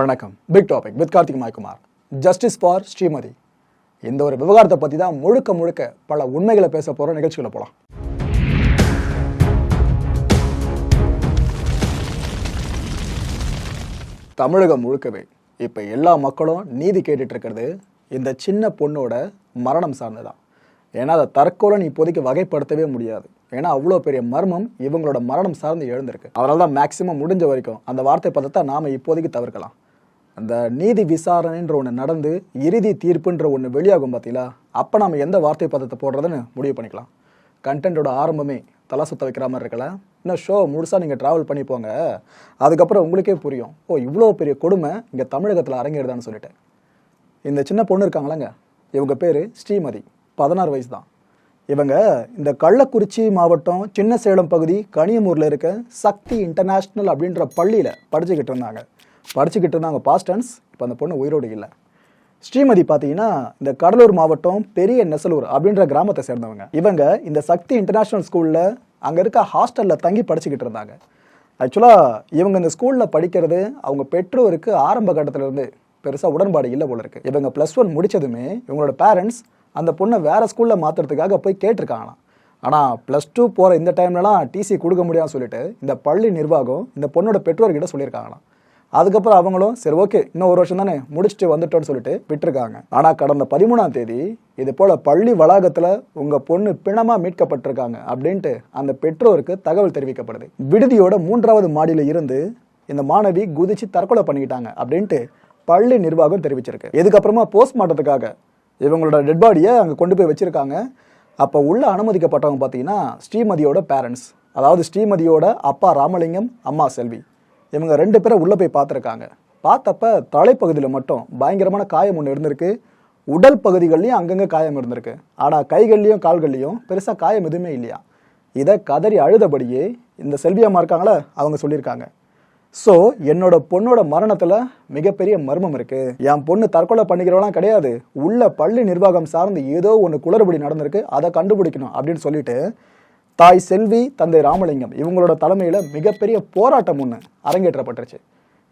வணக்கம். Big topic with Karthik Maikumar. Justice for Srimathi. இந்த ஒரு விவகாரத்தை பற்றி தான் முழுக்க முழுக்க பல உண்மைகளை பேச போகிற நிகழ்ச்சிகளை போகலாம் தமிழகம் முழுக்கவே இப்போ எல்லா மக்களும் நீதி கேட்டுட்டு இருக்கிறது இந்த சின்ன பொண்ணோட மரணம் சார்ந்துதான். ஏன்னா அதை தற்கொலை இப்போதைக்கு வகைப்படுத்தவே முடியாது. ஏன்னா அவ்வளோ பெரிய மர்மம் இவங்களோட மரணம் சார்ந்து எழுந்திருக்கு. அதனால தான் மேக்சிமம் முடிஞ்ச வரைக்கும் அந்த வார்த்தை பதத்தை நாம் இப்போதைக்கு தவிர்க்கலாம். அந்த நீதி விசாரணைன்ற ஒன்று நடந்து இறுதி தீர்ப்புன்ற ஒன்று வெளியாகும் பார்த்தீங்களா அப்போ நம்ம எந்த வார்த்தை பதத்தை போடுறதுன்னு முடிவு பண்ணிக்கலாம். கண்டென்ட்டோட ஆரம்பமே தலை சுத்த வைக்கிற மாதிரி இருக்கல. இன்னும் ஷோ முழுசாக நீங்கள் ட்ராவல் பண்ணி போங்க. அதுக்கப்புறம் உங்களுக்கே புரியும். ஓ இவ்வளோ பெரிய கொடுமை இங்கே தமிழகத்தில் அரங்கேறுதான்னு சொல்லிட்டேன் இந்த சின்ன பொண்ணு இருக்காங்களாங்க? இவங்க பேர் ஸ்ரீமதி. பதினாறு வயசு தான் இவங்க இந்த கள்ளக்குறிச்சி மாவட்டம் சின்ன சேலம் பகுதி கனியமூரில் இருக்க சக்தி இன்டர்நேஷ்னல் அப்படின்ற பள்ளியில் படிச்சுக்கிட்டு இருந்தாங்க. படிச்சுக்கிட்டு இருந்தாங்க பாஸ்டன்ஸ் இப்போ அந்த பொண்ணு உயிரோடு இல்லை. ஸ்ரீமதி பார்த்தீங்கன்னா இந்த கடலூர் மாவட்டம் பெரிய நெசலூர் அப்படின்ற கிராமத்தை சேர்ந்தவங்க. இவங்க இந்த சக்தி இன்டர்நேஷ்னல் ஸ்கூலில் அங்கே இருக்க ஹாஸ்டலில் தங்கி படிச்சுக்கிட்டு இருந்தாங்க. ஆக்சுவலாக இவங்க இந்த ஸ்கூலில் படிக்கிறது அவங்க பெற்றோருக்கு ஆரம்ப கட்டத்திலேருந்து பெருசாக உடன்பாடு இல்லை போல இருக்குது இவங்க ப்ளஸ் ஒன் முடித்ததுமே இவங்களோட பேரண்ட்ஸ் அந்த பொண்ணை வேறு ஸ்கூலில் மாற்றுறதுக்காக போய் கேட்டிருக்காங்களாம். ஆனால் ப்ளஸ் டூ போகிற இந்த டைம்லலாம் டிசி கொடுக்க முடியாதுன்னு சொல்லிட்டு இந்த பள்ளி நிர்வாகம் இந்த பொண்ணோட பெற்றோர்கிட்ட சொல்லியிருக்காங்களாம். அதுக்கப்புறம் அவங்களும் சரி ஓகே இன்னும் ஒரு வருஷம் தானே முடிச்சுட்டு வந்துட்டோம்னு சொல்லிட்டு விட்டுருக்காங்க. ஆனால் கடந்த பதிமூணாம் தேதி இது போல பள்ளி வளாகத்தில் உங்கள் பொண்ணு பிணமாக மீட்கப்பட்டிருக்காங்க அப்படின்ட்டு அந்த பெற்றோருக்கு தகவல் தெரிவிக்கப்படுது. விடுதியோட மூன்றாவது மாடியில் இருந்து இந்த மாணவி குதிச்சு தற்கொலை பண்ணிக்கிட்டாங்க அப்படின்ட்டு பள்ளி நிர்வாகம் தெரிவிச்சிருக்கு. இதுக்கப்புறமா போஸ்ட்மார்ட்டத்துக்காக இவங்களோட டெட் பாடியை அங்கே கொண்டு போய் வச்சிருக்காங்க. அப்போ உள்ள அனுமதிக்கப்பட்டவங்க பார்த்தீங்கன்னா ஸ்ரீமதியோட பேரண்ட்ஸ் அதாவது ஸ்ரீமதியோட அப்பா ராமலிங்கம் அம்மா செல்வி. இவங்க ரெண்டு பேரை உள்ளே போய் பார்த்துருக்காங்க. பார்த்தப்ப தலைப்பகுதியில் மட்டும் பயங்கரமான காயம் ஒன்று இருந்திருக்கு. உடல் பகுதிகள்லையும் அங்கங்கே காயம் இருந்திருக்கு. ஆனால் கைகள்லையும் கால்கள்லையும் பெருசாக காயம் எதுவுமே இல்லையா? இதை கதறி அழுதபடியே இந்த செல்வியம்மா இருக்காங்களே அவங்க சொல்லியிருக்காங்க. ஸோ என்னோட பொண்ணோட மரணத்தில் மிகப்பெரிய மர்மம் இருக்கு. என் பொண்ணு தற்கொலை பண்ணிக்கிறவெல்லாம் கிடையாது. உள்ள பள்ளி நிர்வாகம் சார்ந்து ஏதோ ஒன்று குளறுபடி நடந்திருக்கு. அதை கண்டுபிடிக்கணும் அப்படின்னு சொல்லிட்டு தாய் செல்வி தந்தை ராமலிங்கம் இவங்களோட தலைமையில் மிகப்பெரிய போராட்டம் ஒன்று அரங்கேற்றப்பட்டுருச்சு.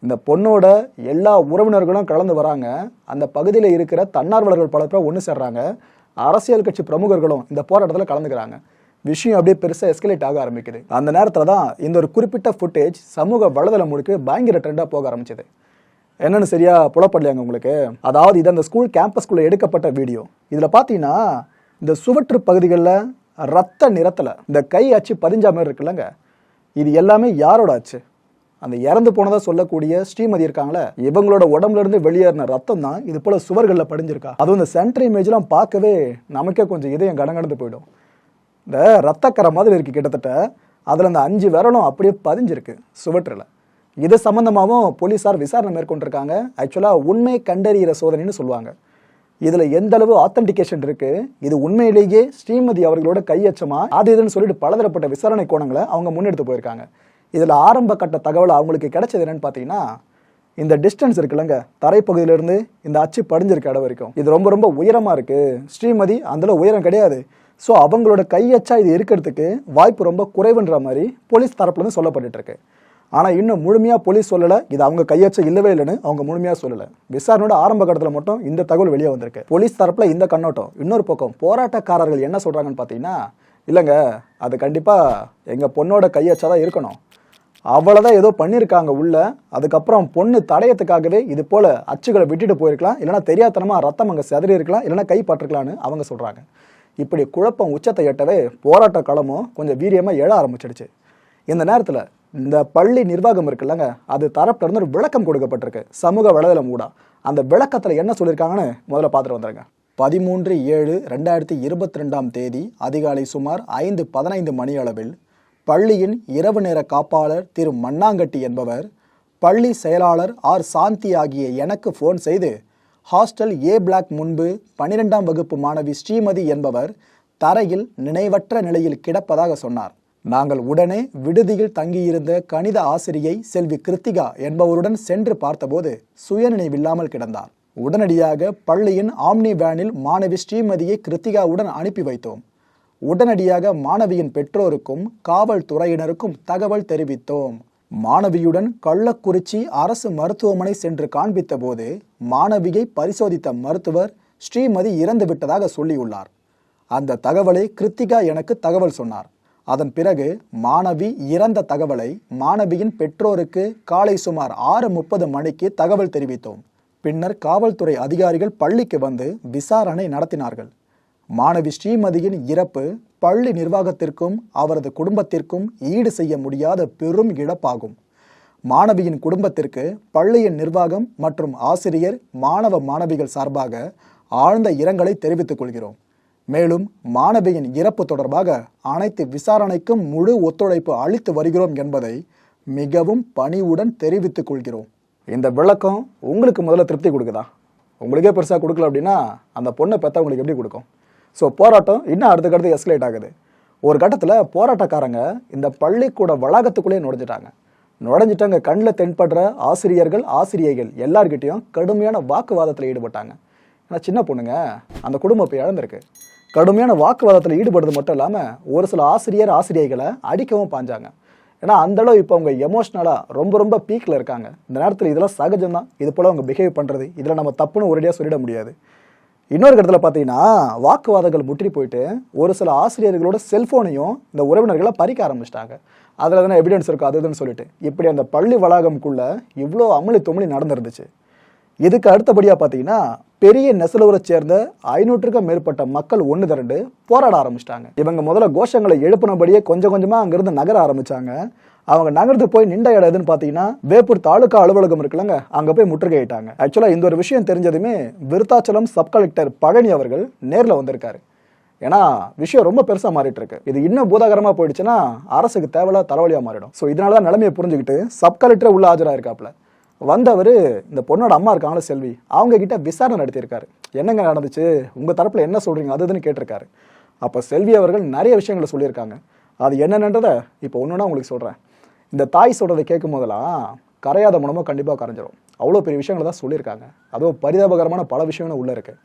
இந்த பொண்ணோட எல்லா உறவினர்களும் கலந்து வராங்க. அந்த பகுதியில் இருக்கிற தன்னார்வலர்கள் பல பேர் ஒன்று சேர்றாங்க. அரசியல் கட்சி பிரமுகர்களும் இந்த போராட்டத்தில் கலந்துக்கிறாங்க. விஷயம் அப்படியே பெருசாக எஸ்கலேட் ஆக ஆரம்பிக்குது. அந்த நேரத்தில் தான் இந்த ஒரு குறிப்பிட்ட ஃபுட்டேஜ் சமூக வலைதளம் முழுக்க பயங்கர ட்ரெண்டாக போக ஆரம்பிச்சது. என்னன்னு சரியா புலப்படலையாங்க உங்களுக்கு? அதாவது இது அந்த ஸ்கூல் கேம்பஸ்குள்ளே எடுக்கப்பட்ட வீடியோ இதில் பார்த்தீங்கன்னா இந்த சுவற்று பகுதிகளில் ரத்த நிறத்தில் இந்த கை அச்சு பதிஞ்ச மாதிரி இருக்குல்லங்க. இது எல்லாமே யாரோட ஆச்சு அந்த இறந்து போனதாக சொல்லக்கூடிய ஸ்ரீமதி இருக்காங்களே இவங்களோட உடம்புல இருந்து வெளியேறின ரத்தம் தான் இது போல சுவர்களில் படிஞ்சிருக்கா? அதுவும் இந்த சென்டர் இமேஜ்லாம் பார்க்கவே நமக்கே கொஞ்சம் இதயம் கடங்கடந்து போயிடும். இந்த ரத்தக்கரை மாதிரி இருக்கு கிட்டத்தட்ட. அதில் அந்த அஞ்சு விரலும் அப்படியே பதிஞ்சிருக்கு சுவற்றில். இது சம்மந்தமாகவும் போலீஸார் விசாரணை மேற்கொண்டிருக்காங்க. ஆக்சுவலாக உண்மை கண்டறிகிற சோதனைன்னு சொல்லுவாங்க. இதில் எந்த அளவு ஆத்தன்டிகேஷன் இருக்கு? இது உண்மையிலேயே ஸ்ரீமதி அவர்களோட கையச்சமா? அது இதுன்னு சொல்லிட்டு பலதரப்பட்ட விசாரணை கோணங்களை அவங்க முன்னெடுத்து போயிருக்காங்க. இதில் ஆரம்ப கட்ட தகவல் அவங்களுக்கு கிடைச்சது என்னன்னு பார்த்தீங்கன்னா இந்த டிஸ்டன்ஸ் இருக்குல்லங்க தரைப்பகுதியிலிருந்து இந்த அச்சு படிஞ்சிருக்க இடம் வரைக்கும். இது ரொம்ப ரொம்ப உயரமாக இருக்கு. ஸ்ரீமதி அதில் உயரம் கிடையாது. ஸோ அவங்களோட கையச்சா இது இருக்கிறதுக்கு வாய்ப்பு ரொம்ப குறைவுன்ற மாதிரி போலீஸ் தரப்புலேருந்து சொல்லப்பட்டுட்டு இருக்கு. ஆனால் இன்னும் முழுமையாக போலீஸ் சொல்லலை. இது அவங்க கையச்ச இல்லவே இல்லைன்னு அவங்க முழுமையாக சொல்லலை. விசாரணையோட ஆரம்ப கட்டத்தில் மட்டும் இந்த தகவல் வெளியே வந்திருக்கு. போலீஸ் தரப்பில் இந்த கண்ணோட்டம். இன்னொரு பக்கம் போராட்டக்காரர்கள் என்ன சொல்கிறாங்கன்னு பார்த்தீங்கன்னா இல்லைங்க அது கண்டிப்பாக எங்கள் பொண்ணோட கையச்சா தான் இருக்கணும். அவ்வளோதான் ஏதோ பண்ணியிருக்காங்க உள்ள. அதுக்கப்புறம் பொண்ணு தடயத்துக்காகவே இது போல் அச்சுகளை விட்டுட்டு போயிருக்கலாம். இல்லைன்னா தெரியாதனமாக ரத்தம் அங்கே செதறி இருக்கலாம். இல்லைன்னா கை அவங்க சொல்கிறாங்க இப்படி குழப்பம் உச்சத்தை எட்டவே போராட்ட களமும் கொஞ்சம் வீரியமாக எழ ஆரம்பிச்சிடுச்சு. இந்த நேரத்தில் இந்த பள்ளி நிர்வாகம் இருக்குல்லங்க அது தரப்புல இருந்து ஒரு விளக்கம் கொடுக்கப்பட்டிருக்கு. சமூக வலைதளம் ஊடா. அந்த விளக்கத்தில் என்ன சொல்லியிருக்காங்கன்னு முதல்ல பார்த்துட்டு வந்துருங்க. பதிமூன்று ஏழு ரெண்டாயிரத்தி இருபத்தி ரெண்டாம் தேதி அதிகாலை சுமார் ஐந்து பதினைந்து மணி அளவில் பள்ளியின் இரவு நேர காப்பாளர் திரு மண்ணாங்கட்டி என்பவர் பள்ளி செயலாளர் ஆர் சாந்தி ஆகிய எனக்கு ஃபோன் செய்து ஹாஸ்டல் ஏ பிளாக் முன்பு பனிரெண்டாம் வகுப்பு மாணவி ஸ்ரீமதி என்பவர் தரையில் நினைவற்ற நிலையில் கிடப்பதாக சொன்னார். நாங்கள் உடனே விடுதியில் தங்கியிருந்த கணித ஆசிரியை செல்வி கிருத்திகா என்பவருடன் சென்று பார்த்தபோது சுயநினைவில்லாமல் கிடந்தார். உடனடியாக பள்ளியின் ஆம்னி வேனில் மாணவி ஸ்ரீமதியை கிருத்திகாவுடன் அனுப்பி வைத்தோம். உடனடியாக மாணவியின் பெற்றோருக்கும் காவல்துறையினருக்கும் தகவல் தெரிவித்தோம். மாணவியுடன் கள்ளக்குறிச்சி அரசு மருத்துவமனை சென்று காண்பித்த போது மாணவியை பரிசோதித்த மருத்துவர் ஸ்ரீமதி இறந்துவிட்டதாக சொல்லியுள்ளார். அந்த தகவலை கிருத்திகா எனக்கு தகவல் சொன்னார். அதன் பிறகு மாணவி இறந்த தகவலை மாணவியின் பெற்றோருக்கு காலை சுமார் ஆறு முப்பது மணிக்கு தகவல் தெரிவித்தோம். பின்னர் காவல்துறை அதிகாரிகள் பள்ளிக்கு வந்து விசாரணை நடத்தினார்கள். மாணவி ஸ்ரீமதியின் இறப்பு பள்ளி நிர்வாகத்திற்கும் அவரது குடும்பத்திற்கும் ஈடு செய்ய முடியாத பெரும் இழப்பாகும். மாணவியின் குடும்பத்திற்கு பள்ளியின் நிர்வாகம் மற்றும் ஆசிரியர் மாணவ மாணவிகள் சார்பாக ஆழ்ந்த இரங்கலை தெரிவித்துக் கொள்கிறோம். மேலும் மாணவியின் இறப்பு தொடர்பாக அனைத்து விசாரணைக்கும் முழு ஒத்துழைப்பு அளித்து வருகிறோம் என்பதை மிகவும் பணிவுடன் தெரிவித்துக் கொள்கிறோம். இந்த விளக்கம் உங்களுக்கு முதல்ல திருப்தி கொடுக்குதா? உங்களுக்கே பெருசாக கொடுக்கல அப்படின்னா அந்த பொண்ணை பெற்ற உங்களுக்கு எப்படி கொடுக்கும்? ஸோ போராட்டம் இன்னும் அடுத்தக்கடுத்து எஸ்கலேட் ஆகுது. ஒரு கட்டத்தில் போராட்டக்காரங்க இந்த பள்ளிக்கூட வளாகத்துக்குள்ளேயே நுழைஞ்சிட்டாங்க. நுழைஞ்சிட்டாங்க கண்ணில் தென்படுற ஆசிரியர்கள் ஆசிரியைகள் எல்லார்கிட்டேயும் கடுமையான வாக்குவாதத்தில் ஈடுபட்டாங்க. ஆனால் சின்ன பொண்ணுங்க அந்த குடும்பம் இப்போ இழந்திருக்கு. கடுமையான வாக்குவாதத்தில் ஈடுபடுறது மட்டும் இல்லாமல் ஒரு சில ஆசிரியர் ஆசிரியைகளை அடிக்கவும் பாஞ்சாங்க. ஏன்னா அந்தளவு இப்போ அவங்க எமோஷ்னலாக ரொம்ப ரொம்ப பீக்கில் இருக்காங்க. இந்த நேரத்தில் இதெல்லாம் சகஜம்தான். இது போல் அவங்க பிஹேவ் பண்ணுறது இதில் நம்ம தப்புன்னு ஒரேடியாக சொல்லிட முடியாது. இன்னொரு இடத்துல பார்த்தீங்கன்னா வாக்குவாதங்கள் முற்றி போயிட்டு ஒரு சில ஆசிரியர்களோட செல்ஃபோனையும் இந்த உறவினர்களை பறிக்க ஆரம்பிச்சிட்டாங்க. அதில் எதனா எவிடன்ஸ் இருக்கும் அது இதுன்னு சொல்லிட்டு. இப்படி அந்த பள்ளி வளாகம்குள்ளே இவ்வளோ அமளி துமளி நடந்துருந்துச்சு. இதுக்கு அடுத்தபடியாக பார்த்தீங்கன்னா பெரிய நெசலூரை சேர்ந்த ஐநூற்றுக்கும் மேற்பட்ட மக்கள் ஒன்று திரண்டு போராட ஆரம்பிச்சிட்டாங்க. இவங்க முதல்ல கோஷங்களை எழுப்பினபடியே கொஞ்சம் கொஞ்சமாக அங்கிருந்து நகர ஆரம்பிச்சாங்க. அவங்க நகர்ந்து போய் நின்ற இடம் எதுன்னு பார்த்தீங்கன்னா வேப்பூர் தாலுகா அலுவலகம் இருக்குல்லங்க. அங்கே போய் முற்றுகையிட்டாங்க ஆக்சுவலாக இந்த ஒரு விஷயம் தெரிஞ்சதுமே விருத்தாச்சலம் சப் கலெக்டர் பழனி அவர்கள் நேரில் வந்திருக்காரு. ஏன்னா விஷயம் ரொம்ப பெருசாக மாறிட்டு இருக்கு இது இன்னும் பூதாகரமாக போயிடுச்சுன்னா அரசுக்கு தேவையில்ல தலைவலியாக மாறிடும். ஸோ இதனால தான் நிலைமையை புரிஞ்சுக்கிட்டு சப் கலெக்டர் உள்ள ஆஜராயிருக்காப்ல வந்தவர் இந்த பொண்ணோட அம்மா இருக்காங்களா செல்வி அவங்க கிட்ட விசாரணை நடத்தியிருக்காரு. என்னங்க நடந்துச்சு? உங்கள் தரப்பில் என்ன சொல்கிறீங்க அது இதுன்னு கேட்டிருக்காரு. அப்போ செல்வி அவர்கள் நிறைய விஷயங்களை சொல்லியிருக்காங்க. அது என்னென்னன்றதை இப்போ ஒன்றுனா உங்களுக்கு சொல்கிறேன் இந்த தாய் சொல்கிறத கேட்கும் போதெல்லாம் கரையாத மனமோ கண்டிப்பாக கரைஞ்சிரும். அவ்வளோ பெரிய விஷயங்களை தான் சொல்லியிருக்காங்க. அதுவும் பரிதாபகரமான பல விஷயங்களும் உள்ளே இருக்குது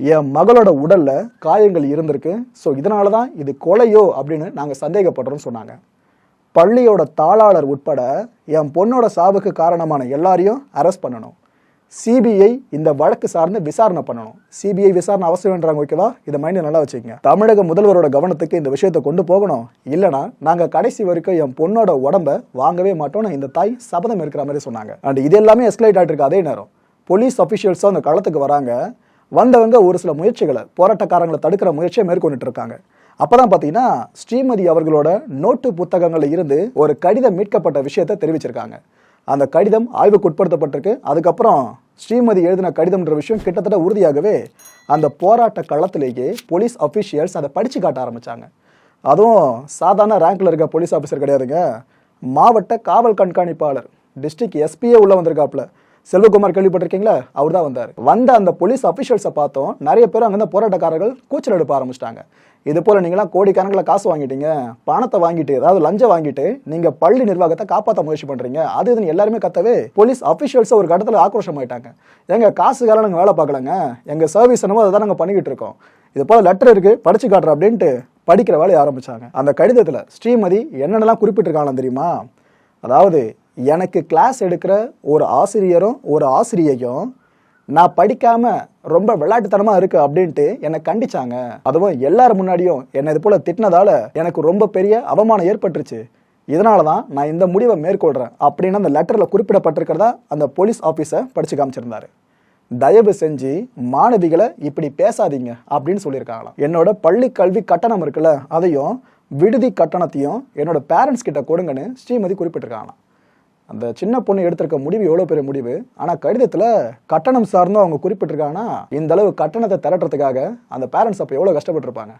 என் மகளோட உடலில் காயங்கள் இருந்திருக்கு. ஸோ இதனால தான் இது கொலையோ அப்படின்னு நாங்கள் சந்தேகப்படுறோம்னு சொன்னாங்க. பள்ளியோட தாளாளர் உட்பட என் பொண்ணோட சாவுக்கு காரணமான எல்லாரையும் அரெஸ்ட் பண்ணணும். சிபிஐ இந்த வழக்கு சார்ந்து விசாரணை பண்ணணும். சிபிஐ விசாரணை அவசியம்ன்றாங்க ஓகேவா இதை மைண்ட் நல்லா வச்சுக்கோங்க. தமிழக முதல்வரோட கவனத்துக்கு இந்த விஷயத்தை கொண்டு போகணும். இல்லைனா நாங்கள் கடைசி வரைக்கும் என் பொண்ணோட உடம்ப வாங்கவே மாட்டோம்னு இந்த தாய் சபதம் இருக்கிற மாதிரி சொன்னாங்க. அண்ட் இது எல்லாமே எஸ்கலேட் ஆகிட்டு இருக்கு அதே நேரம். போலீஸ் அஃபிஷியல்ஸும் அந்த களத்துக்கு வராங்க. வந்தவங்க ஒரு சில முயற்சிகளை போராட்டக்காரங்களை தடுக்கிற முயற்சியை மேற்கொண்டுட்டு இருக்காங்க. அப்பதான் பார்த்தீங்கன்னா ஸ்ரீமதி அவர்களோட நோட்டு புத்தகங்கள்ல இருந்து ஒரு கடிதம் மீட்கப்பட்ட விஷயத்தை தெரிவிச்சிருக்காங்க. அந்த கடிதம் ஆய்வுக்கு உட்படுத்தப்பட்டிருக்கு. அதுக்கப்புறம் ஸ்ரீமதி எழுதின கடிதம்ன்ற விஷயம் கிட்டத்தட்ட உறுதியாகவே அந்த போராட்ட களத்திலேயே போலீஸ் அஃபிஷியல்ஸ் அதை படித்து காட்ட ஆரம்பித்தாங்க அதுவும் சாதாரண ரேங்க்ல இருக்க போலீஸ் ஆஃபீஸர் கிடையாதுங்க. மாவட்ட காவல் கண்காணிப்பாளர் டிஸ்ட்ரிக்ட் எஸ்பியே உள்ள வந்திருக்காப்ல செல்வகுமார் கேள்விப்பட்டிருக்கீங்களா? அவர் தான் வந்தார். வந்த அந்த போலீஸ் அஃபிஷியல்ஸை பார்த்தோம். நிறைய பேர் அங்கே போராட்டக்காரர்கள் கூச்சல் எடுப்ப ஆரம்பிச்சிட்டாங்க. இது போல நீங்களாம் கோடிக்கணக்கில் காசு வாங்கிட்டீங்க பணத்தை வாங்கிட்டு அதாவது லஞ்சம் வாங்கிட்டு நீங்க பள்ளி நிர்வாகத்தை காப்பாற்ற முயற்சி பண்றீங்க. அது இதுன்னு எல்லாருமே கத்தவே போலீஸ் அஃபிஷியல்ஸ் ஒரு கட்டத்தில் ஆக்ரோஷம் ஆயிட்டாங்க. எங்க காசுக்காக நாங்கள் வேலை பார்க்கலங்க. எங்க சர்வீஸ் என்னமோ அதை தான் நாங்கள் பண்ணிக்கிட்டு இருக்கோம். இது போல லெட்டர் இருக்கு படிச்சு காட்டுறோம் அப்படின்ட்டு படிக்கிற வேலையை ஆரம்பிச்சாங்க. அந்த கடிதத்தில் ஸ்ரீமதி என்னென்னலாம் குறிப்பிட்டிருக்காங்க தெரியுமா? அதாவது எனக்கு கிளாஸ் எடுக்கிற ஒரு ஆசிரியரும் ஒரு ஆசிரியையும் நான் படிக்காம ரொம்ப விளையாட்டுத்தனமா இருக்கு அப்படின்ட்டு என்னை கண்டிச்சாங்க. அதுவும் எல்லாரும் முன்னாடியும் என்னை இது போல திட்டினதால எனக்கு ரொம்ப பெரிய அவமானம் ஏற்பட்டுருச்சு. இதனால தான் நான் இந்த முடிவை மேற்கொள்கிறேன் அப்படின்னு அந்த லெட்டரில் குறிப்பிடப்பட்டிருக்கிறதா அந்த போலீஸ் ஆஃபீஸை படித்து காமிச்சிருந்தாரு. தயவு செஞ்சு மாணவிகளை இப்படி பேசாதீங்க அப்படின்னு சொல்லியிருக்காங்களாம். என்னோட பள்ளி கல்வி கட்டணம் இருக்குல்ல அதையும் விடுதி கட்டணத்தையும் என்னோட பேரண்ட்ஸ் கிட்ட கொடுங்கன்னு ஸ்ரீமதி குறிப்பிட்டிருக்காங்களாம். அந்த சின்ன பொண்ணு எடுத்திருக்க முடிவு எவ்வளோ பெரிய முடிவு? ஆனால் கடிதத்தில் கட்டணம் சார்ந்தும் அவங்க குறிப்பிட்டிருக்காங்கன்னா இந்த அளவு கட்டணத்தை திரட்டுறதுக்காக அந்த பேரண்ட்ஸ் அப்போ எவ்வளோ கஷ்டப்பட்டிருப்பாங்க?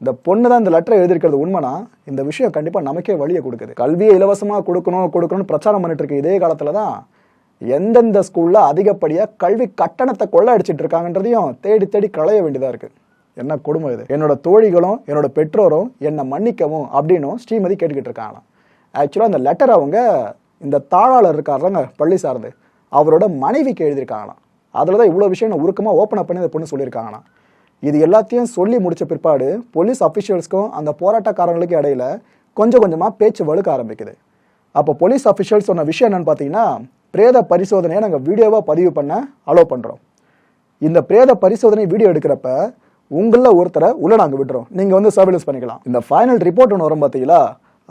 இந்த பொண்ணு தான் இந்த லெட்டரை எழுதியிருக்கிறது உண்மைனா இந்த விஷயம் கண்டிப்பாக நமக்கே வழியை கொடுக்குது. கல்வியை இலவசமாக கொடுக்கணும் கொடுக்கணும்னு பிரச்சாரம் பண்ணிட்டு இருக்க இதே காலத்தில் தான் எந்தெந்த ஸ்கூலில் அதிகப்படியாக கல்வி கட்டணத்தை கொள்ள அடிச்சிட்டு இருக்காங்கன்றதையும் தேடி தேடி களைய வேண்டியதாக இருக்குது என்ன கொடுமை இது? என்னோட தோழிகளும் என்னோட பெற்றோரும் என்னை மன்னிக்கவும் அப்படின்னும் ஸ்ரீமதி கேட்டுக்கிட்டு இருக்காங்களாம். ஆக்சுவலாக அந்த லெட்டர் அவங்க இந்த தாளாளர் இருக்காருலங்க பள்ளி சார்ந்து. அவரோட மனைவிக்கு எழுதியிருக்காங்களாம். அதில் தான் இவ்வளோ விஷயம் நான் உருக்கமாக ஓப்பன் அப் பண்ணி அந்த பொண்ணு சொல்லியிருக்காங்களாம். இது எல்லாத்தையும் சொல்லி முடித்த பிற்பாடு போலீஸ் அஃபிஷியல்ஸ்க்கும் அந்த போராட்டக்காரங்களுக்கும் இடையில கொஞ்சம் கொஞ்சமாக பேச்சு வலுக்க ஆரம்பிக்குது. அப்போ போலீஸ் அஃபிஷியல் சொன்ன விஷயம் என்னென்னு பார்த்தீங்கன்னா பிரேத பரிசோதனையை நாங்கள் வீடியோவாக பதிவு பண்ண அலோவ் பண்ணுறோம் இந்த பிரேத பரிசோதனை வீடியோ எடுக்கிறப்ப உங்களில் ஒருத்தரை உள்ள நாங்கள் விடுறோம் நீங்கள் வந்து சர்வேலன்ஸ் பண்ணிக்கலாம். இந்த ஃபைனல் ரிப்போர்ட் ஒன்று வரும் பார்த்தீங்களா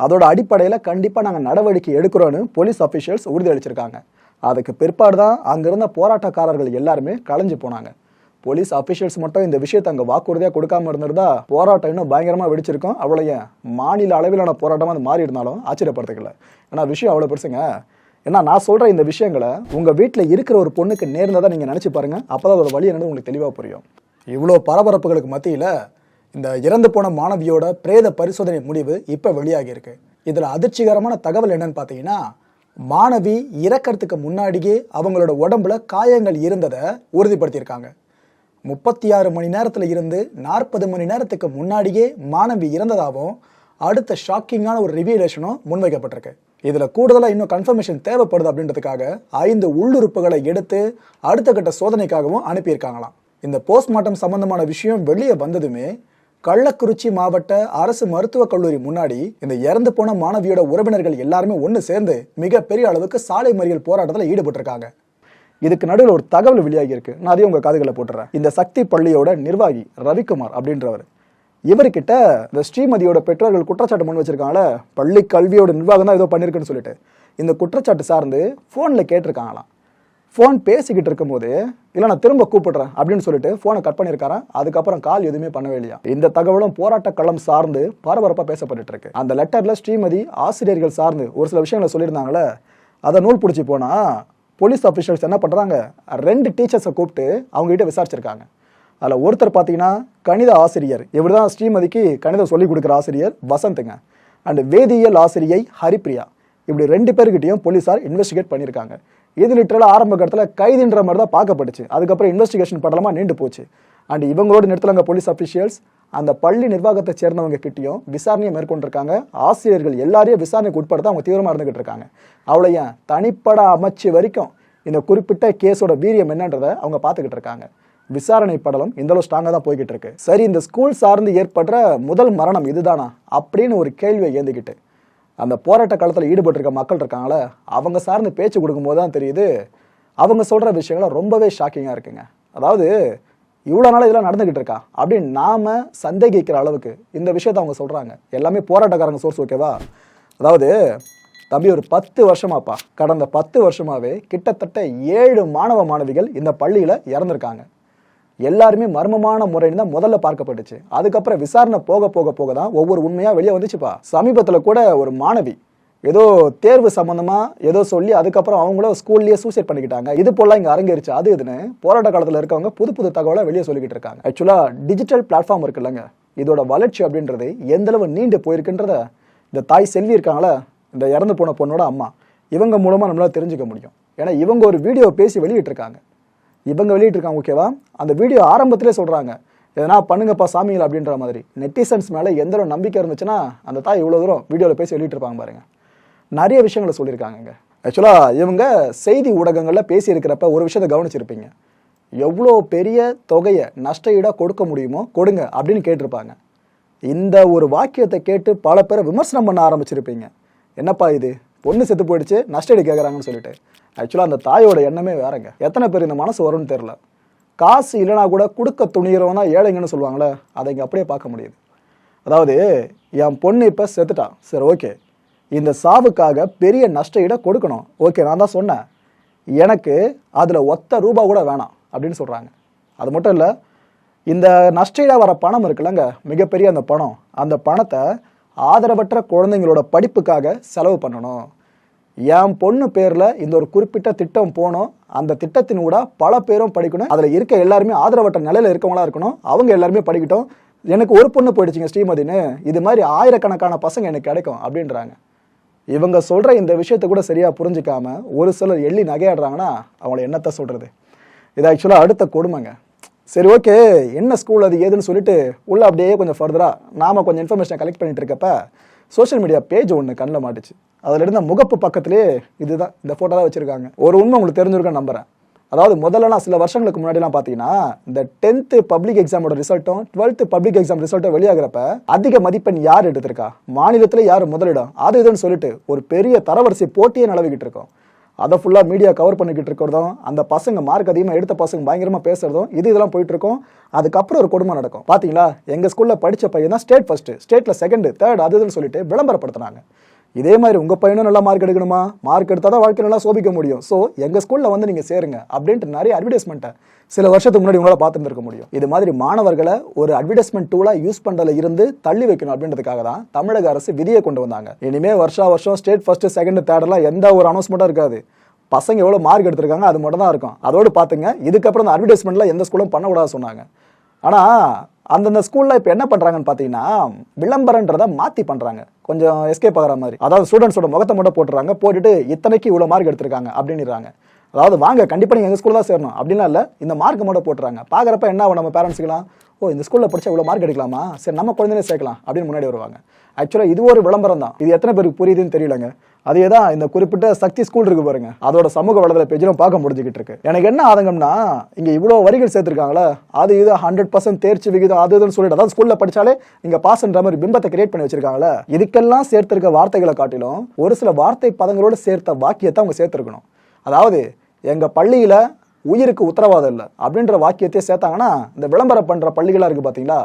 அதோட அடிப்படையில் கண்டிப்பாக நாங்கள் நடவடிக்கை எடுக்கிறோன்னு போலீஸ் அஃபிஷியல்ஸ் உறுதியளிச்சிருக்காங்க. அதுக்கு பிற்பாடு தான் அங்கிருந்த போராட்டக்காரர்கள் எல்லாருமே கலைஞ்சு போனாங்க. போலீஸ் அஃபிஷியல்ஸ் மட்டும் இந்த விஷயத்தை அங்கே வாக்குறுதியாக கொடுக்காம இருந்திருந்தா போராட்டம் இன்னும் பயங்கரமாக வெடிச்சிருக்கும். அவ்வளோ ஏன்? மாநில அளவிலான போராட்டமாக அது மாறி இருந்தாலும் ஆச்சரியப்படுறதுக்கில்ல ஏன்னா விஷயம் அவ்வளோ பெருசுங்க. ஏன்னா நான் சொல்கிற இந்த விஷயங்களை உங்கள் வீட்டில் இருக்கிற ஒரு பொண்ணுக்கு நேர்ந்ததாக நீங்கள் நினச்சி பாருங்கள் அப்போ தான் அதோட வழி என்னன்னு உங்களுக்கு தெளிவாக புரியும். இவ்வளோ பரபரப்புகளுக்கு மத்தியில் இந்த இறந்து போன மாணவியோட பிரேத பரிசோதனை முடிவு இப்போ வெளியாகி இருக்கு. இதில் அதிர்ச்சிகரமான தகவல் என்னன்னு பார்த்தீங்கன்னா மாணவி இறக்கிறதுக்கு முன்னாடியே அவங்களோட உடம்புல காயங்கள் இருந்ததை உறுதிப்படுத்தியிருக்காங்க. முப்பத்தி ஆறு மணி நேரத்தில் இருந்து நாற்பது மணி நேரத்துக்கு முன்னாடியே மாணவி இறந்ததாகவும் அடுத்த ஷாக்கிங்கான ஒரு ரிவியலேஷனும் முன்வைக்கப்பட்டிருக்கு. இதில் கூடுதலாக இன்னும் கன்ஃபர்மேஷன் தேவைப்படுது அப்படின்றதுக்காக ஐந்து உள்ளுறுப்புகளை எடுத்து அடுத்த கட்ட சோதனைக்காகவும் அனுப்பியிருக்காங்களாம். இந்த போஸ்ட்மார்ட்டம் சம்பந்தமான விஷயம் வெளியே வந்ததுமே கள்ளக்குறிச்சி மாவட்ட அரசு மருத்துவக் கல்லூரி முன்னாடி இந்த இறந்து போன மாணவியோட உறவினர்கள் எல்லாருமே ஒன்று சேர்ந்து மிகப்பெரிய அளவுக்கு சாலை மறியல் போராட்டத்தில் ஈடுபட்டிருக்காங்க. இதுக்கு நடுவில் ஒரு தகவல் வெளியாகி இருக்கு. நான் அதையும் உங்க காதுகளை போட்டுறேன். இந்த சக்தி பள்ளியோட நிர்வாகி ரவிக்குமார் அப்படின்றவர். இவர்கிட்ட இந்த ஸ்ரீமதியோட பெற்றோர்கள் குற்றச்சாட்டு முன் வச்சிருக்காங்கள பள்ளி கல்வியோட நிர்வாகம் தான் ஏதோ பண்ணிருக்குன்னு சொல்லிட்டு. இந்த குற்றச்சாட்டு சார்ந்து ஃபோனில் கேட்டிருக்காங்களாம். ஃபோன் பேசிக்கிட்டு இருக்கும்போது இல்லை நான் திரும்ப கூப்பிடுறேன் அப்படின்னு சொல்லிட்டு ஃபோனை கட் பண்ணியிருக்காரன் அதுக்கப்புறம் கால் எதுவுமே பண்ணவே இல்லையா? இந்த தகவலும் போராட்ட களம் சார்ந்து பரபரப்பாக பேசப்பட்டு இருக்கு. அந்த லெட்டரில் ஸ்ரீமதி ஆசிரியர்கள் சார்ந்து ஒரு சில விஷயங்களை சொல்லியிருந்தாங்களே அதை நூல் பிடிச்சி போனால் போலீஸ் அஃபிஷியல்ஸ் என்ன பண்ணுறாங்க ரெண்டு டீச்சர்ஸை கூப்பிட்டு அவங்க கிட்ட விசாரிச்சிருக்காங்க. அதில் ஒருத்தர் பார்த்தீங்கன்னா கணித ஆசிரியர். இவர் தான் ஸ்ரீமதிக்கு கணிதம் சொல்லிக் கொடுக்குற ஆசிரியர் வசந்துங்க. அண்ட் வேதியியல் ஆசிரியை ஹரிப்ரியா. இப்படி ரெண்டு பேர்கிட்டையும் போலீஸார் இன்வெஸ்டிகேட் பண்ணியிருக்காங்க. இது லிட்டரலாக ஆரம்ப கட்டத்தில் கைதுன்ற மாதிரி தான் பார்க்கப்பட்டுச்சு. அதுக்கப்புறம் இன்வெஸ்டிகேஷன் படலமாக நீண்டு போச்சு. அண்ட் இவங்களோட நிறுத்தலங்க போலீஸ் அஃபிஷியல்ஸ் அந்த பள்ளி நிர்வாகத்தை சேர்ந்தவங்க கிட்டேயும் விசாரணையை மேற்கொண்டிருக்காங்க. ஆசிரியர்கள் எல்லாரையும் விசாரணைக்கு உட்படுத்த அவங்க தீவிரமாக இருந்துகிட்டு இருக்காங்க. அவ்வளோ ஏன் தனிப்பட அமைச்சு வரைக்கும் இந்த குறிப்பிட்ட கேஸோட வீரியம் என்னன்றதை அவங்க பார்த்துக்கிட்டு இருக்காங்க. விசாரணை படலம் இந்தளவு ஸ்ட்ராங்காக தான் போய்கிட்டு இருக்கு. சரி இந்த ஸ்கூல் சார்ந்து ஏற்படுற முதல் மரணம் இதுதானா? அப்படின்னு ஒரு கேள்வியை ஏந்திக்கிட்டு அந்த போராட்ட காலத்தில் ஈடுபட்டிருக்க மக்கள் இருக்காங்கள அவங்க சார்ந்து பேச்சு கொடுக்கும்போது தான் தெரியுது அவங்க சொல்கிற விஷயங்கள் ரொம்பவே ஷாக்கிங்காக இருக்குங்க. அதாவது இவ்வளோ நாள் இதெல்லாம் நடந்துக்கிட்டு இருக்கா? அப்படின்னு நாம சந்தேகிக்கிற அளவுக்கு இந்த விஷயத்தை அவங்க சொல்கிறாங்க எல்லாமே போராட்டக்காரங்க சோர்ஸ் ஓகேவா அதாவது தம்பி ஒரு பத்து வருஷமாப்பா கடந்த பத்து வருஷமாகவே கிட்டத்தட்ட ஏழு மாணவ மாணவிகள் இந்த பள்ளியில் இறந்துருக்காங்க. எல்லாருமே மர்மமான முறைன்னு தான் முதல்ல பார்க்கப்பட்டுச்சு. அதுக்கப்புறம் விசாரணை போக போக போக தான் ஒவ்வொரு உண்மையா வெளியே வந்துச்சுப்பா. சமீபத்தில் கூட ஒரு மாணவி ஏதோ தேர்வு சம்பந்தமா ஏதோ சொல்லி அதுக்கப்புறம் அவங்களும் ஸ்கூல்லயே சூசைட் பண்ணிக்கிட்டாங்க. இது போலாம் இங்க அரங்கேறிச்சு. அது இதுன்னு போராட்ட காலத்துல இருக்கவங்க புது புது தகவலை வெளியே சொல்லிக்கிட்டு இருக்காங்க. ஆக்சுவலா டிஜிட்டல் பிளாட்ஃபார்ம் இருக்குல்லங்க. இதோட வளர்ச்சி அப்படின்றது எந்த அளவு நீண்டு போயிருக்குன்றத இந்த தாய் செல்வி இருக்காங்களா இந்த இறந்து போன பொண்ணோட அம்மா இவங்க மூலமா நம்மளால தெரிஞ்சுக்க முடியும். ஏன்னா இவங்க ஒரு வீடியோ பேசி வெளியிட்டிருக்காங்க. இவங்க வெளியிட்டிருக்காங்க ஓகேவா அந்த வீடியோ ஆரம்பத்திலே சொல்கிறாங்க எதனா பண்ணுங்கப்பா சாமிகள் அப்படின்ற மாதிரி. நெட்டிசன்ஸ் மேலே எந்த ஒரு நம்பிக்கை இருந்துச்சுன்னா அந்த தாய் இவ்வளோ தூரம் வீடியோவில் பேசி வெளியிட்டிருப்பாங்க பாருங்கள் நிறைய விஷயங்களை சொல்லியிருக்காங்க ஆக்சுவலாக இவங்க செய்தி ஊடகங்களில் பேசியிருக்கிறப்ப ஒரு விஷயத்தை கவனிச்சிருப்பீங்க. எவ்வளோ பெரிய தொகையை நஷ்ட ஈடாக கொடுக்க முடியுமோ கொடுங்க அப்படின்னு கேட்டிருப்பாங்க. இந்த ஒரு வாக்கியத்தை கேட்டு பல பேரை விமர்சனம் பண்ண ஆரம்பிச்சிருப்பீங்க. என்னப்பா இது? பொண்ணு செத்து போயிடுச்சு நஷ்டஈடு கேட்குறாங்கன்னு சொல்லிட்டு. ஆக்சுவலாக அந்த தாயோட எண்ணமே வேறங்க. எத்தனை பேர் இந்த மனசு வரும்னு தெரில காசு இல்லைனா கூட கொடுக்க துணிகிறவனா ஏழைங்கன்னு சொல்லுவாங்களே அதை இங்கே அப்படியே பார்க்க முடியுது. அதாவது என் பொண்ணு இப்போ செத்துட்டான் சரி ஓகே. இந்த சாவுக்காக பெரிய நஷ்ட கொடுக்கணும். ஓகே நான் தான் சொன்னேன். எனக்கு அதில் ஒத்த ரூபா கூட வேணாம் அப்படின்னு சொல்கிறாங்க அது மட்டும் இல்லை இந்த நஷ்டஈடா வர பணம் இருக்குல்லங்க. மிகப்பெரிய அந்த பணம். அந்த பணத்தை ஆதரவற்ற குழந்தைங்களோட படிப்புக்காக செலவு பண்ணணும். என் பொண்ணு பேரில் இந்த ஒரு குறிப்பிட்ட திட்டம் போனோம். அந்த திட்டத்தின் கூட பல பேரும் படிக்கணும். அதில் இருக்க எல்லாருமே ஆதரவற்ற நிலையில் இருக்கவங்களா இருக்கணும். அவங்க எல்லாருமே படிக்கட்டும். எனக்கு ஒரு பொண்ணு போயிடுச்சுங்க ஸ்ரீமதின்னு. இது மாதிரி ஆயிரக்கணக்கான பசங்க எனக்கு கிடைக்கும் அப்படின்றாங்க. இவங்க சொல்கிற இந்த விஷயத்தை கூட சரியாக புரிஞ்சுக்காம ஒரு சிலர் எள்ளி நகையாடுறாங்கன்னா அவங்கள என்னத்தை சொல்கிறது இது ஆக்சுவலாக அடுத்த கொடுமைங்க. சரி ஓகே. என்ன ஸ்கூல் அது ஏதுன்னு சொல்லிட்டு உள்ளே அப்படியே கொஞ்சம் ஃபர்தராக நாம் கொஞ்சம் இன்ஃபர்மேஷன் கலெக்ட் பண்ணிட்டு இருக்கப்ப சோஷியல் மீடியா பேஜ் ஒன்று கண்ணில் மாட்டுச்சு. அதில் இருந்த முகப்பு பக்கத்திலே இதுதான் இந்த ஃபோட்டோ தான் வச்சுருக்காங்க. ஒரு உண்மை உங்களுக்கு தெரிஞ்சிருக்குன்னு நம்புறேன். அதாவது முதல்லலாம் சில வருஷங்களுக்கு முன்னாடிலாம் பார்த்தீங்கன்னா இந்த டென்த்து பப்ளிக் எக்ஸாமோட ரிசல்ட்டும் டுவெல்த்து பப்ளிக் எக்ஸாம் ரிசல்ட்டும் வெளியாகிறப்ப அதிக மதிப்பெண் யார் எடுத்திருக்கா? மாநிலத்தில் யார் முதலிடம்? அது இதுன்னு சொல்லிட்டு ஒரு பெரிய தரவரிசை போட்டியே நிலவிக்கிட்டு இருக்கோம். அதை ஃபுல்லாக மீடியா கவர் பண்ணிக்கிட்டு இருக்கிறதும் அந்த பசங்க மார்க் அதிகமாக எடுத்த பசங்க பயங்கரமாக பேசுறதும் இது இதெல்லாம் போயிட்டு இருக்கும். அதுக்கப்புறம் ஒரு கொடுமை நடக்கும். பார்த்தீங்களா எங்கள் ஸ்கூலில் படித்த பையன் தான் ஸ்டேட் ஃபஸ்ட்டு ஸ்டேட்டில் செகண்டு தேர்ட் அது இதுன்னு சொல்லிட்டு விளம்பரப்படுத்தினாங்க. இதே மாதிரி உங்கள் பையனும் நல்லா மார்க் எடுக்கணுமா? மார்க் எடுத்தால் தான் வாழ்க்கை நல்லா சோபிக்க முடியும். ஸோ எங்கள் ஸ்கூலில் வந்து நீங்கள் சேருங்க அப்படின்ட்டு நிறைய அட்வர்டைஸ்மெண்ட்டை சில வருஷத்துக்கு முன்னாடி உங்களால் பார்த்துருந்துருக்க முடியும். இது மாதிரி மாணவர்களை ஒரு அட்வர்டைஸ்மெண்ட் டூலாக யூஸ் பண்ணுறதுல இருந்து தள்ளி வைக்கணும் அப்படின்றதுக்காக தான் தமிழக அரசு விதியை கொண்டு வந்தாங்க. இனிமேல் வருஷா வருஷம் ஸ்டேட் ஃபஸ்ட்டு செகண்ட் தேர்டெல்லாம் எந்த ஒரு அனௌன்ஸ்மெண்ட்டாக இருக்காது. பசங்க எவ்வளோ மார்க் எடுத்திருக்காங்க அது மட்டும் தான் இருக்கும். அதோடு பார்த்துங்க இதுக்கப்புறம் அந்த அட்வர்டைஸ்மெண்ட்டில் எந்த ஸ்கூலும் பண்ணக்கூடாது சொன்னாங்க. ஆனால் அந்தந்த ஸ்கூலில் இப்போ என்ன பண்ணுறாங்கன்னு பார்த்தீங்கன்னா விளம்பரன்றதை மாற்றி பண்ணுறாங்க கொஞ்சம் எஸ்கேப் ஆகிற மாதிரி. அதாவது ஸ்டூடெண்ட்ஸோட முகத்தை மட்டும் போட்டுறாங்க போட்டுட்டு இத்தனைக்கு இவ்வளோ மார்க் எடுத்திருக்காங்க அப்படின்னுறாங்க. அதாவது வாங்க கண்டிப்பாக நீங்கள் எங்கள் ஸ்கூல் தான் சேரணும். அப்படின்னா இல்லை இந்த மார்க் மட்டும் போட்டுறாங்க. பார்க்குறப்ப என்ன ஆகும் நம்ம பேரண்ட்ஸ்க்குலாம் ஓ இந்த ஸ்கூலில் படிச்சா இவ்வளோ மார்க் எடுக்கலாமா? சரி நம்ம குழந்தைனே சேர்க்கலாம் அப்படின்னு முன்னாடி வருவாங்க. ஆக்சுவலாக இது ஒரு விளம்பரம் தான். இது எத்தனை பேருக்கு புரியுதுன்னு தெரியலங்க. அதே தான் இந்த குறிப்பிட்ட சக்தி ஸ்கூல் இருக்கு பாருங்க. அதோட சமூக வலைதள பேஜிலும் பார்க்க முடிஞ்சுக்கிட்டு இருக்கு. எனக்கு என்ன ஆதங்கம்னா இங்க இவ்வளோ வரிகள் சேர்த்திருக்காங்களே அது இது ஹண்ட்ரட் பர்சன்ட் தேர்ச்சி விகிதம் அது இதுன்னு சொல்லிட்டு அதாவது ஸ்கூல்ல படிச்சாலே இங்க பாஸ்ன்ற மாதிரி பிம்பத்தை கிரியேட் பண்ணி வச்சிருக்காங்களே. இதுக்கெல்லாம் சேர்த்திருக்க வார்த்தைகளை காட்டிலும் ஒரு சில வார்த்தை பதங்களோடு சேர்த்த வாக்கியத்தை அவங்க சேர்த்திருக்கணும். அதாவது எங்க பள்ளியில உயிருக்கு உத்தரவாதம் இல்லை அப்படின்ற வாக்கியத்தை சேர்த்தாங்கன்னா இந்த விளம்பரம் பண்ற பள்ளிகளா இருக்கு பாத்தீங்களா?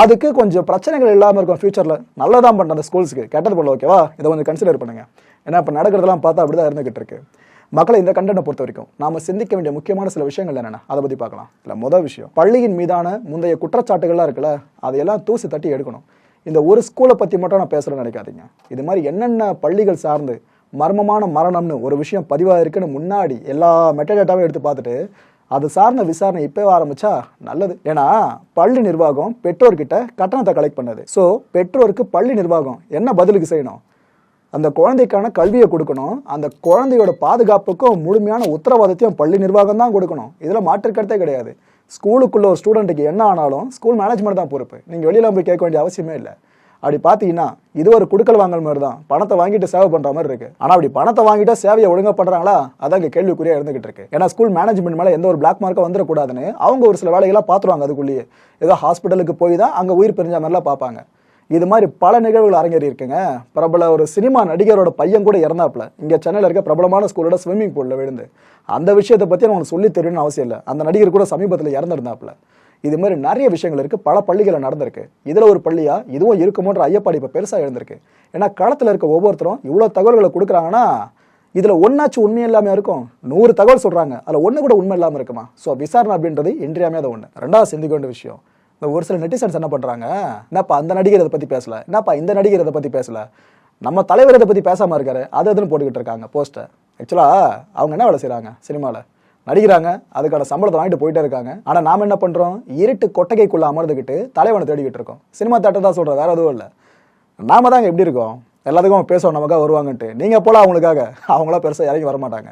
அதுக்கு கொஞ்சம் பிரச்சனைகள் இல்லாமல் இருக்கும் ஃபியூச்சரில் நல்லதான் பண்ணுற அந்த ஸ்கூல்ஸுக்கு கெட்டது பண்ணல ஓகேவா இதை கொஞ்சம் கன்சிடர் பண்ணுங்க. ஏன்னா இப்போ நடக்கிறதெல்லாம் பார்த்தா அப்படி தான் இருந்துகிட்டு இருக்கு. மக்களை இந்த கண்டனை பொறுத்த வரைக்கும் நாம சிந்திக்க வேண்டிய முக்கியமான சில விஷயங்கள் என்னென்ன? அதை பற்றி பார்க்கலாம். இல்லை முதல் விஷயம் பள்ளியின் மீதான முந்தைய குற்றச்சாட்டுகள்லாம் இருக்குல்ல அதையெல்லாம் தூசி தட்டி எடுக்கணும். இந்த ஒரு ஸ்கூலை பற்றி மட்டும் நான் பேசுகிறேன்னு நினைக்காதீங்க. இது மாதிரி என்னென்ன பள்ளிகள் சார்ந்து மர்மமான மரணம்னு ஒரு விஷயம் பதிவாக இருக்குன்னு முன்னாடி எல்லா மெட்டடேட்டாவும் எடுத்து பார்த்துட்டு அது சார்ந்த விசாரணை இப்போவே ஆரம்பிச்சா நல்லது. ஏன்னா பள்ளி நிர்வாகம் பெற்றோர்கிட்ட கட்டணத்தை கலெக்ட் பண்ணது. ஸோ பெற்றோருக்கு பள்ளி நிர்வாகம் என்ன பதிலுக்கு செய்யணும்? அந்த குழந்தைக்கான கல்வியை கொடுக்கணும். அந்த குழந்தையோட பாதுகாப்புக்கும் முழுமையான உத்தரவாதத்தையும் பள்ளி நிர்வாகம் தான் கொடுக்கணும். இதில் மாற்றுக்கருத்தே கிடையாது. ஸ்கூலுக்குள்ள ஒரு ஸ்டூடெண்ட்டுக்கு என்ன ஆனாலும் ஸ்கூல் மேனேஜ்மெண்ட் தான் பொறுப்பு. நீங்கள் வெளியில் போய் கேட்க வேண்டிய அவசியமே இல்லை. அப்படி பார்த்தீங்கன்னா இது ஒரு குடுக்கல் வாங்கல் மாதிரி தான் பணத்தை வாங்கிட்டு சேவை பண்ற மாதிரி இருக்கு. ஆனா அப்படி பணத்தை வாங்கிட்டு சேவையை ஒழுங்கா பண்றாங்களா? அதான் இங்க கேள்விக்குறியா இருந்துகிட்டு இருக்கு. ஏன்னா ஸ்கூல் மேனேஜ்மெண்ட் மேல எந்த ஒரு பிளாக் மார்க்கும் வந்துடக்கூடாதுன்னு அவங்க ஒரு சில வேலைகள்லாம் பாத்துருவாங்க அதுக்குள்ளேயே. ஏதோ ஹாஸ்பிட்டலுக்கு போய் தான் அங்க உயிர் பிரிஞ்ச மாதிரிலாம் பார்ப்பாங்க. இது மாதிரி பல நிகழ்வுகள் அரங்கேறி இருக்குங்க. பிரபல ஒரு சினிமா நடிகரோட பையன் கூட இறந்தாப்புல. இங்க சென்னையில் இருக்க பிரபலமான ஸ்கூலோட ஸ்விம்மிங் பூல்ல விழுந்து. அந்த விஷயத்தை பத்தி நான் சொல்லி தெரியணும்னு அவசியம் இல்லை. அந்த நடிகர் கூட சமீபத்தில் இறந்துருந்தாப்புல. இது மாதிரி நிறைய விஷயங்கள் இருக்கு. பல பள்ளிகளில் நடந்திருக்கு. இதில் ஒரு பள்ளியா? இதுவும் இருக்குமோன்ற ஐயப்பாடு இப்போ பெருசாக எழுந்திருக்கு. ஏன்னா களத்தில் இருக்க ஒவ்வொருத்தரும் இவ்வளோ தகவல்களை கொடுக்குறாங்கன்னா இதில் ஒன்னாச்சும் உண்மை இல்லாமல் இருக்கும். நூறு தகவல் சொல்கிறாங்க அதில் ஒன்று கூட உண்மை இல்லாமல் இருக்குமா? ஸோ விசாரணை அப்படின்றது இன்றியாமையாக அதை ஒன்று ரெண்டாவது சிந்திக்க வேண்டிய விஷயம். இந்த ஒரு சில நெட்டிசன்ஸ் என்ன பண்ணுறாங்க என்னப்பா அந்த நடிகர் இதை பற்றி பேசலை? என்னப்பா இந்த நடிகர் இதை பற்றி பேசலை? நம்ம தலைவர் இதை பற்றி பேசாமல் இருக்காரு. அது எதுன்னு போட்டுக்கிட்டு இருக்காங்க போஸ்ட்டை ஆக்சுவலா அவங்க என்ன வேலை செய்கிறாங்க சினிமாவில் நடிக்கிறாங்க. அதுக்கான சம்பளத்தை வாங்கிட்டு போயிட்டே இருக்காங்க. ஆனா நாம என்ன பண்றோம்? இருட்டு கொட்டகைக்குள்ள அமர்ந்துக்கிட்டு தலைவனை தேடிக்கிட்டு இருக்கோம். சினிமா தேட்டர் தான் சொல்கிறேன் வேற எதுவும் இல்லை. நாம தாங்க எப்படி இருக்கோம்? எல்லாத்துக்கும் பேசுவோம் நமக்காக வருவாங்கன்ட்டு. நீங்க போல அவங்களுக்காக. அவங்களா பெருசா இறங்கி வர மாட்டாங்க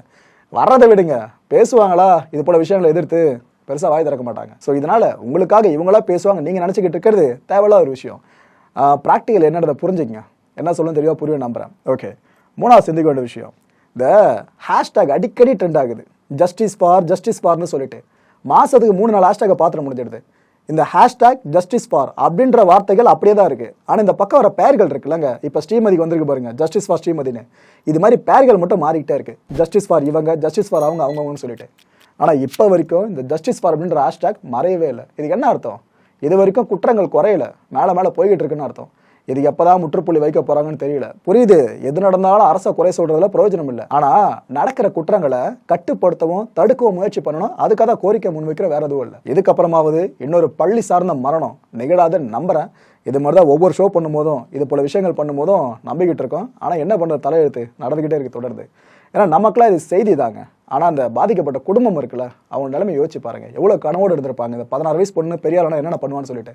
வர்றதை விடுங்க. பேசுவாங்களா? இது போல விஷயங்களை எதிர்த்து பெருசாக வாய் திறக்க மாட்டாங்க. ஸோ இதனால் உங்களுக்காக இவங்களா பேசுவாங்க நீங்கள் நினச்சிக்கிட்டு இருக்கிறது தேவையில்லாத ஒரு விஷயம். ப்ராக்டிக்கல் என்னன்றதை புரிஞ்சுக்கங்க. என்ன சொல்லணும் தெரியும் புரியும் நம்புறேன். ஓகே மூணாவது சிந்திக்க வேண்டிய விஷயம். இந்த ஹேஷ்டேக் அடிக்கடி ட்ரெண்ட் ஆகுது. ஜஸ்டிஸ் ஃபார் ஜஸ்டிஸ் ஃபார்னு சொல்லிட்டு. மாதத்துக்கு மூணு நாள் ஹேஷ்டேக்கை பாத்திரம் முடிஞ்சிடுது. இந்த ஹேஷ்டேக் ஜஸ்டிஸ் ஃபார் அப்படின்ற வார்த்தைகள் அப்படியே தான் இருக்குது ஆனால் இந்த பக்கம் வர பெயர்கள் இருக்குல்லங்க. இப்போ ஸ்ரீமதிக்கு வந்திருக்கு பாருங்க. ஜஸ்டிஸ் ஃபார் ஸ்ரீமதின்னு. இது மாதிரி பெயர்கள் மட்டும் மாறிக்கிட்டே இருக்குது ஜஸ்டிஸ் ஃபார் இவங்க ஜஸ்டிஸ் ஃபார் அவங்க அவங்கன்னு சொல்லிட்டு. ஆனால் இப்போ வரைக்கும் இந்த ஜஸ்டிஸ் ஃபார் அப்படின்ற ஹேஷ்டேக் மறையவே இல்லை. இதுக்கு என்ன அர்த்தம்? இது வரைக்கும் குற்றங்கள் குறையல. மேலே மேலே போய்கிட்டு இருக்குன்னு அர்த்தம். இது எப்பதான் முற்றுப்புள்ளி வைக்க போறாங்கன்னு தெரியல. புரியுது? எது நடந்தாலும் அரச குறை சொல்றதுல பிரயோஜனம் இல்லை. ஆனா நடக்கிற குற்றங்களை கட்டுப்படுத்தவும் தடுக்கவும் முயற்சி பண்ணணும். அதுக்காக தான் கோரிக்கை முன்வைக்கிற வேற எதுவும் இல்லை. இதுக்கப்புறமாவது இன்னொரு பள்ளி சார்ந்த மரணம். நிகழாத நம்புறேன். இது மாதிரி தான் ஒவ்வொரு ஷோ பண்ணும்போதும் இது போல விஷயங்கள் பண்ணும்போதும் நம்பிக்கிட்டு இருக்கோம். ஆனா என்ன பண்ணுறது தலையெழுத்து நடந்துகிட்டே இருக்கு தொடருது ஏன்னா நமக்குலாம் இது செய்தி தாங்க. ஆனா அந்த பாதிக்கப்பட்ட குடும்பம் இருக்குல்ல அவங்க நிலைமை யோசிச்சு பாருங்க. எவ்வளவு கனவோடு இருந்திருப்பாங்க. இந்த பதினாறு வயசு பொண்ணு பெரிய என்னென்ன பண்ணுவான்னு சொல்லிட்டு.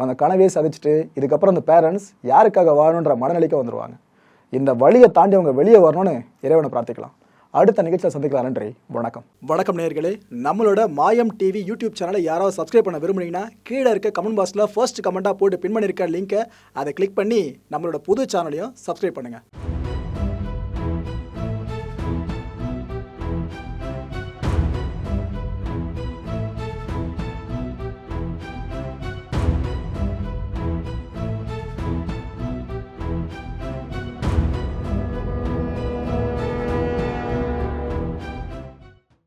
இப்போ அந்த கனவே சதிச்சுட்டு இதுக்கப்புறம் அந்த பேரண்ட்ஸ் யாருக்காக வாழணுன்ற மனநிலைக்கு வந்துடுவாங்க இந்த வழியை தாண்டி அவங்க வெளியே வரணும்னு இறைவனை பிரார்த்திக்கலாம். அடுத்த நிகழ்ச்சியில் சந்திக்கலாம். நன்றி. வணக்கம். வணக்கம் நேர்களே நம்மளோட மாயம் டிவி யூடியூப் சேனலை யாராவது சப்ஸ்கிரைப் பண்ண விரும்புனீங்கன்னா கீழே இருக்க கமெண்ட் பாக்ஸில் ஃபர்ஸ்ட் கமெண்ட்டாக போட்டு பின் பண்ணியிருக்க லிங்க்கை அதை கிளிக் பண்ணி நம்மளோட புது சேனலையும் சப்ஸ்கிரைப் பண்ணுங்கள்